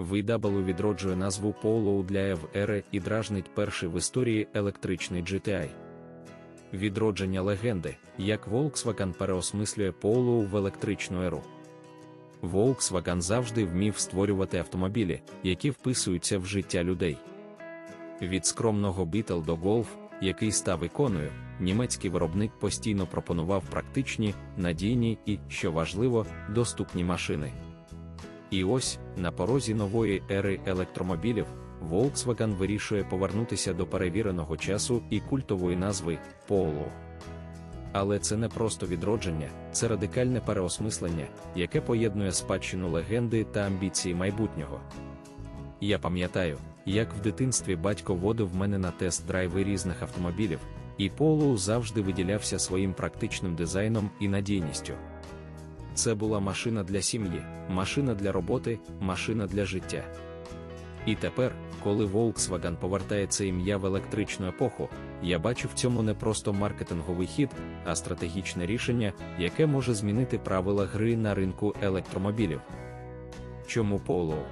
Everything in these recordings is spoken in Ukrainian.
VW відроджує назву Polo для EV-ери і дражнить перший в історії електричний GTI. Відродження легенди, як Volkswagen переосмислює Polo в електричну еру. Volkswagen завжди вмів створювати автомобілі, які вписуються в життя людей. Від скромного Beetle до Golf, який став іконою, німецький виробник постійно пропонував практичні, надійні і, що важливо, доступні машини. І ось, на порозі нової ери електромобілів, Volkswagen вирішує повернутися до перевіреного часу і культової назви Polo. Але це не просто відродження, це радикальне переосмислення, яке поєднує спадщину легенди та амбіції майбутнього. Я пам'ятаю, як в дитинстві батько водив мене на тест-драйви різних автомобілів, і Polo завжди виділявся своїм практичним дизайном і надійністю. Це була машина для сім'ї, машина для роботи, машина для життя. І тепер, коли Volkswagen повертає це ім'я в електричну епоху, я бачу в цьому не просто маркетинговий хід, а стратегічне рішення, яке може змінити правила гри на ринку електромобілів. Чому Polo?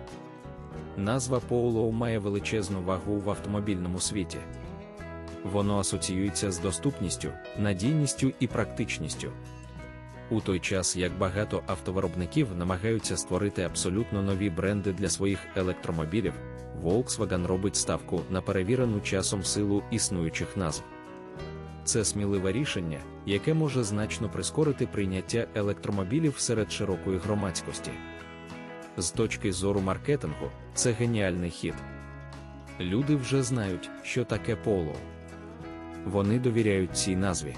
Назва Polo має величезну вагу в автомобільному світі. Воно асоціюється з доступністю, надійністю і практичністю. У той час як багато автовиробників намагаються створити абсолютно нові бренди для своїх електромобілів, Volkswagen робить ставку на перевірену часом силу існуючих назв. Це сміливе рішення, яке може значно прискорити прийняття електромобілів серед широкої громадськості. З точки зору маркетингу, це геніальний хід. Люди вже знають, що таке Polo. Вони довіряють цій назві.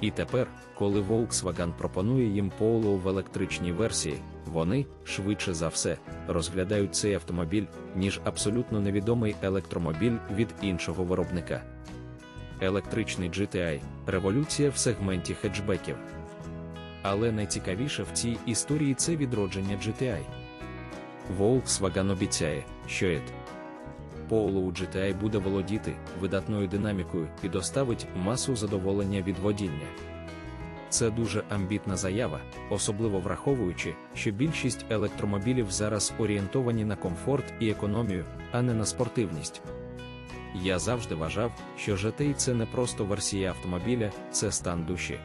І тепер, коли Volkswagen пропонує їм Polo в електричній версії, вони, швидше за все, розглядають цей автомобіль, ніж абсолютно невідомий електромобіль від іншого виробника. Електричний GTI революція в сегменті хеджбеків. Але найцікавіше в цій історії це відродження GTI. Volkswagen обіцяє, що ет Polo у GTI буде володіти видатною динамікою і доставить масу задоволення від водіння. Це дуже амбітна заява, особливо враховуючи, що більшість електромобілів зараз орієнтовані на комфорт і економію, а не на спортивність. Я завжди вважав, що GTI – це не просто версія автомобіля, це стан душі.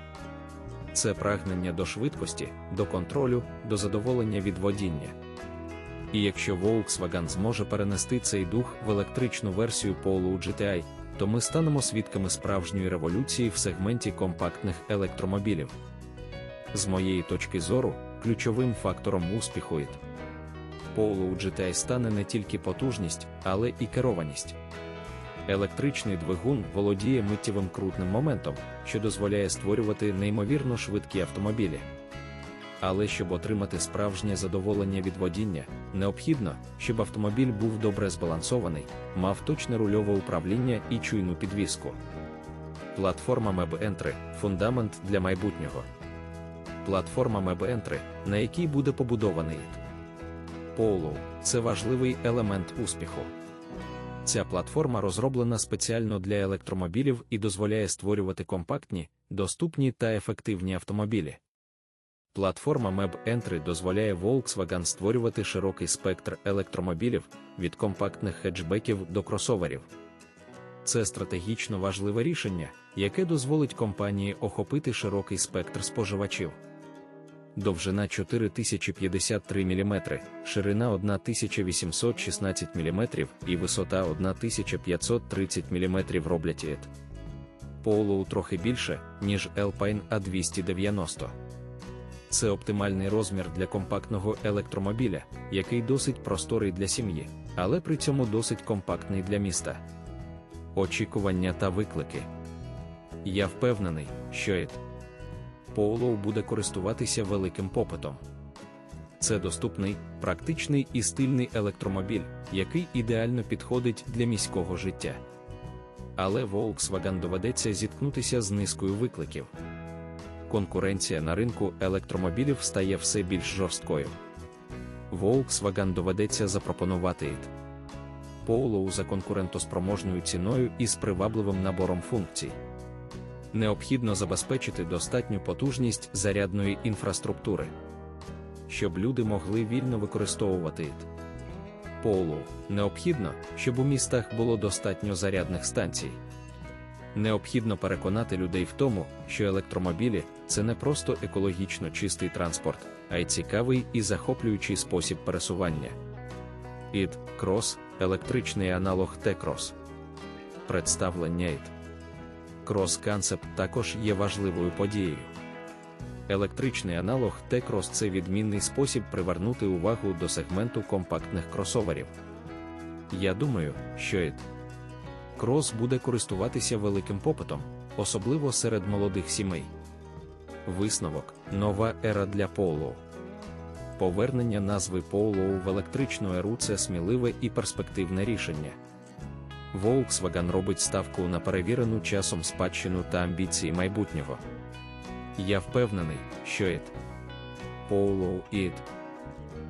Це прагнення до швидкості, до контролю, до задоволення від водіння. І якщо Volkswagen зможе перенести цей дух в електричну версію Polo GTI, то ми станемо свідками справжньої революції в сегменті компактних електромобілів. З моєї точки зору, ключовим фактором успіху IT Polo GTI стане не тільки потужність, але і керованість. Електричний двигун володіє миттєвим крутним моментом, що дозволяє створювати неймовірно швидкі автомобілі. Але щоб отримати справжнє задоволення від водіння, необхідно, щоб автомобіль був добре збалансований, мав точне рульове управління і чуйну підвіску. Платформа MEB Entry – фундамент для майбутнього. Платформа MEB Entry, на якій буде побудований. Polo – це важливий елемент успіху. Ця платформа розроблена спеціально для електромобілів і дозволяє створювати компактні, доступні та ефективні автомобілі. Платформа MEB Entry дозволяє Volkswagen створювати широкий спектр електромобілів від компактних хеджбеків до кросоверів. Це стратегічно важливе рішення, яке дозволить компанії охопити широкий спектр споживачів. Довжина 4053 мм, ширина 1816 мм і висота 1530 мм роблять ет. Polo трохи більше, ніж Alpine A290. Це оптимальний розмір для компактного електромобіля, який досить просторий для сім'ї, але при цьому досить компактний для міста. Очікування та виклики. Я впевнений, що ет Polo буде користуватися великим попитом. Це доступний, практичний і стильний електромобіль, який ідеально підходить для міського життя. Але Volkswagen доведеться зіткнутися з низкою викликів конкуренція на ринку електромобілів стає все більш жорсткою. Volkswagen доведеться запропонувати IT. Polo за конкурентоспроможною ціною і з привабливим набором функцій. Необхідно забезпечити достатню потужність зарядної інфраструктури, щоб люди могли вільно використовувати IT. Polo необхідно, щоб у містах було достатньо зарядних станцій. Необхідно переконати людей в тому, що електромобілі це не просто екологічно чистий транспорт, а й цікавий і захоплюючий спосіб пересування. ід Крос електричний аналог T-Cross. Представлення ід Cross Concept також є важливою подією. Електричний аналог T-Cross – це відмінний спосіб привернути увагу до сегменту компактних кросоверів. Я думаю, що ід Крос буде користуватися великим попитом, особливо серед молодих сімей. Висновок нова ера для Polo. Повернення назви Polo в електричну еру це сміливе і перспективне рішення. Volkswagen робить ставку на перевірену часом спадщину та амбіції майбутнього. Я впевнений, що ід Polo ід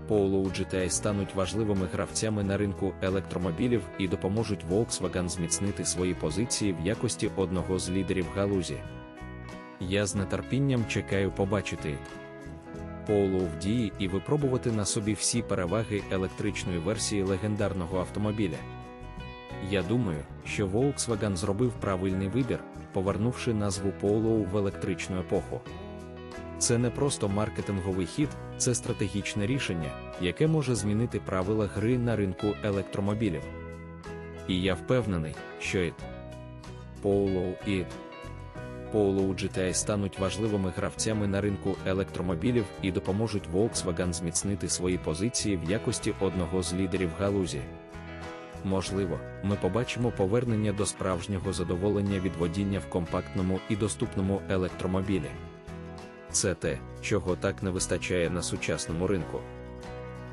Polo GTI стануть важливими гравцями на ринку електромобілів і допоможуть Volkswagen зміцнити свої позиції в якості одного з лідерів галузі. Я з нетерпінням чекаю побачити Polo в дії і випробувати на собі всі переваги електричної версії легендарного автомобіля. Я думаю, що Volkswagen зробив правильний вибір, повернувши назву Polo в електричну епоху. Це не просто маркетинговий хід, це стратегічне рішення, яке може змінити правила гри на ринку електромобілів. І я впевнений, що IT, Polo і Polo GTI стануть важливими гравцями на ринку електромобілів і допоможуть Volkswagen зміцнити свої позиції в якості одного з лідерів галузі. Можливо, ми побачимо повернення до справжнього задоволення від водіння в компактному і доступному електромобілі. Це те, чого так не вистачає на сучасному ринку.